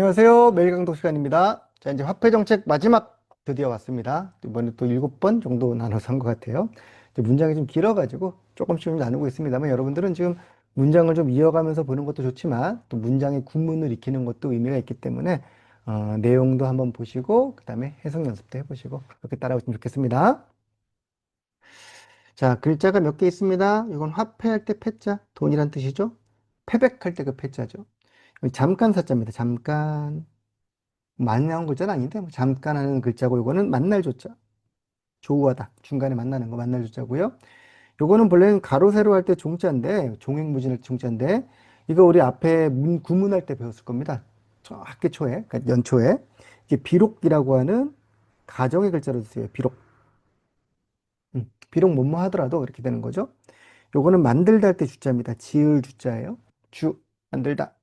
안녕하세요. 매일강독 시간입니다. 자, 이제 화폐 정책 마지막 드디어 왔습니다. 이번에 또 일곱 번 정도 나눠서 한 것 같아요. 문장이 좀 길어가지고 조금씩 좀 나누고 있습니다만 여러분들은 지금 문장을 좀 이어가면서 보는 것도 좋지만 또 문장의 구문을 익히는 것도 의미가 있기 때문에 어, 내용도 한번 보시고 그 다음에 해석 연습도 해보시고 그렇게 따라오시면 좋겠습니다. 자, 글자가 몇 개 있습니다. 이건 화폐할 때 패자, 돈이란 뜻이죠. 패백할 때 그 패자죠. 잠깐 사자입니다. 잠깐. 많이 나온 글자는 아닌데, 뭐 잠깐 하는 글자고, 이거는 만날 조자. 조우하다. 중간에 만나는 거 만날 조자고요. 요거는 본래는 가로, 세로 할 때 종자인데, 종횡무진할 때 종자인데, 이거 우리 앞에 문, 구문할 때 배웠을 겁니다. 학기 초에, 그러니까 연초에. 이게 비록이라고 하는 가정의 글자로 쓰여요. 비록. 음, 비록 뭐뭐 하더라도 이렇게 되는 거죠. 요거는 만들다 할 때 주자입니다. 지을 주자예요. 주, 만들다.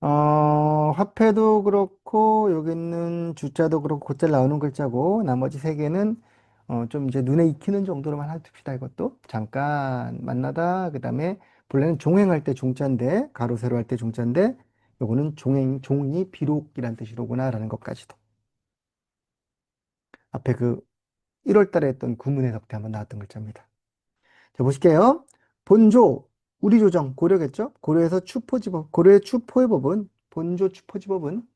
어, 화폐도 그렇고, 여기 있는 주자도 그렇고, 곧잘 나오는 글자고, 나머지 세 개는, 어, 좀 이제 눈에 익히는 정도로만 해둡시다, 이것도. 잠깐 만나다, 그 다음에, 본래는 종행할 때 종자인데, 가로, 세로 할 때 종자인데, 요거는 종행, 종이 비록이란 뜻이로구나, 라는 것까지도. 앞에 그 1월 달에 했던 구문 해석 때 한번 나왔던 글자입니다. 자, 보실게요. 본조, 우리 조정 고려겠죠? 고려에서 추포지법, 고려의 추포의 법은 본조 추포지법은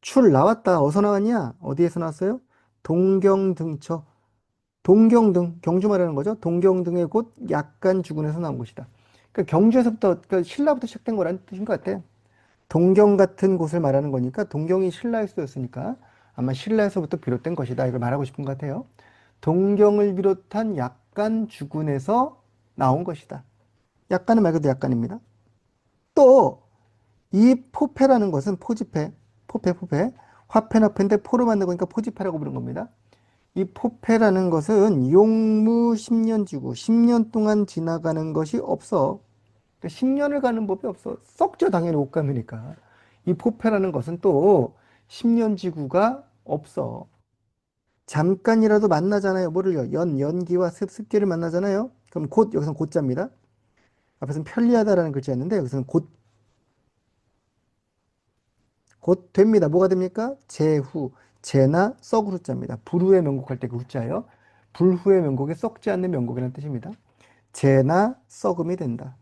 출 나왔다. 어디서 나왔냐? 어디에서 나왔어요? 동경등처. 동경등, 경주 말하는 거죠. 동경등의 곳 약간 주군에서 나온 곳이다. 그러니까 경주에서부터, 그러니까 신라부터 시작된 거라는 뜻인 것 같아요. 동경 같은 곳을 말하는 거니까 동경이 신라의 수도였으니까 아마 신라에서부터 비롯된 것이다. 이걸 말하고 싶은 것 같아요. 동경을 비롯한 약간 주군에서 나온 것이다. 약간은 말 그대로 약간입니다. 또 이 포패라는 것은 포지패, 포패, 포패, 화폐나패인데 포로 만든 거니까 포지패라고 부른 겁니다. 이 포패라는 것은 용무 10년 지구, 10년 동안 지나가는 것이 없어. 그러니까 10년을 가는 법이 없어. 썩죠, 당연히 옷감이니까. 이 포패라는 것은 또 10년 지구가 없어. 잠깐이라도 만나잖아요. 뭐를요? 연, 연기와 습, 습기를 만나잖아요. 그럼 곧, 여기서는 곧자입니다. 앞에서는 편리하다라는 글자였는데 여기서는 곧, 곧 됩니다. 뭐가 됩니까? 제후, 제나 썩으로 자입니다. 불후의 명곡할 때 그 후자예요. 불후의 명곡에 썩지 않는 명곡이라는 뜻입니다. 제나 썩음이 된다.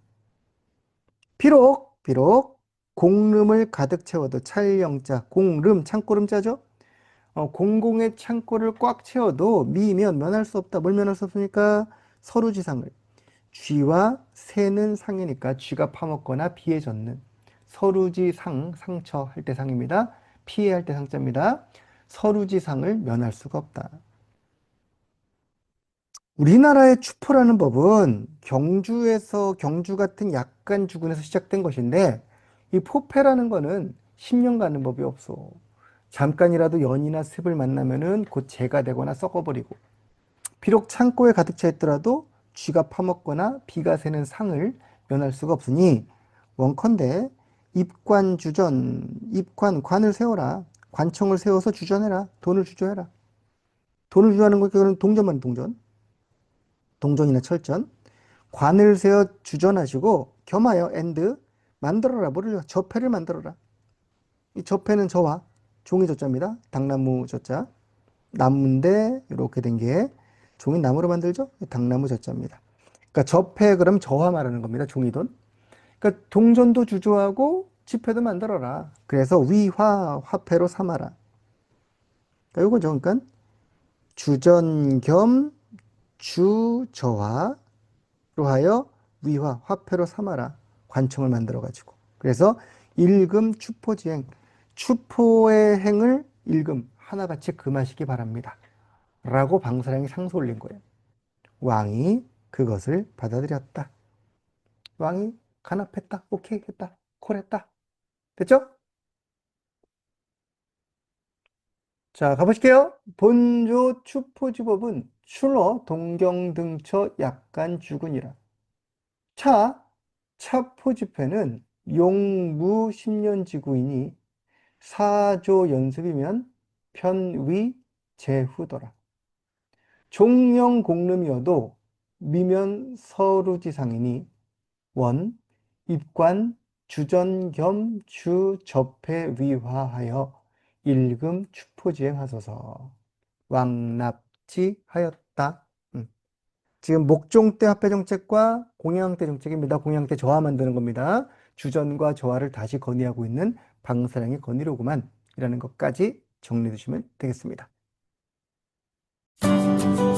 비록, 비록 공름을 가득 채워도 찰영자, 공름, 창고름 자죠? 어, 공공의 창고를 꽉 채워도 미면 면할 수 없다. 뭘 면할 수 없습니까? 서루지상을. 쥐와 새는 상이니까 쥐가 파먹거나 피해 졌는 서루지 상, 상처 할 때 상입니다. 피해 할 때 상자입니다. 서루지 상을 면할 수가 없다. 우리나라의 추포라는 법은 경주에서 경주 같은 약간 주군에서 시작된 것인데 이 포패라는 거는 10년 가는 법이 없어. 잠깐이라도 연이나 습을 만나면은 곧 재가 되거나 썩어버리고 비록 창고에 가득 차 있더라도 쥐가 파먹거나 비가 새는 상을 면할 수가 없으니 원컨대 입관 주전 입관 관을 세워라. 관청을 세워서 주전해라. 돈을 주저해라. 돈을 주저하는 거 그거는 동전만 동전. 동전이나 철전. 관을 세워 주전하시고 겸하여 엔드 만들어라. 뭐를요 저패를 만들어라. 이 저패는 저와 종이 저자입니다. 당나무 저자. 나무인데 이렇게 된 게 종이 나무로 만들죠? 당나무 젖자입니다. 그러니까 접해 그럼 저화 말하는 겁니다. 종이돈. 그러니까 동전도 주조하고 지폐도 만들어라. 그래서 위화 화폐로 삼아라. 그러니까 요거죠. 그러니까 주전 겸 주저화로 하여 위화 화폐로 삼아라. 관청을 만들어 가지고. 그래서 일금 추포지행 추포의 행을 일금 하나같이 금하시기 바랍니다. 라고 방사량이 상소 올린 거예요. 왕이 그것을 받아들였다. 왕이 간합했다. 오케이 했다. 콜했다. 됐죠? 자, 가보실게요. 본조 추포지법은 출어 동경등처 약간 주군이라. 차, 차포집회는 용무 10년 지구이니 사조 연습이면 편위 제후더라. 종영 공름이어도 미면 서루지상이니 원 입관 주전 겸 주접해 위화하여 일금 추포지행하소서. 왕납지하였다. 음. 지금 목종 때 화폐 정책과 공양 때 정책입니다. 공양 때 저하 만드는 겁니다. 주전과 저하를 다시 건의하고 있는 방사량의 건의로구만 이라는 것까지 정리해 두시면 되겠습니다. Thank you.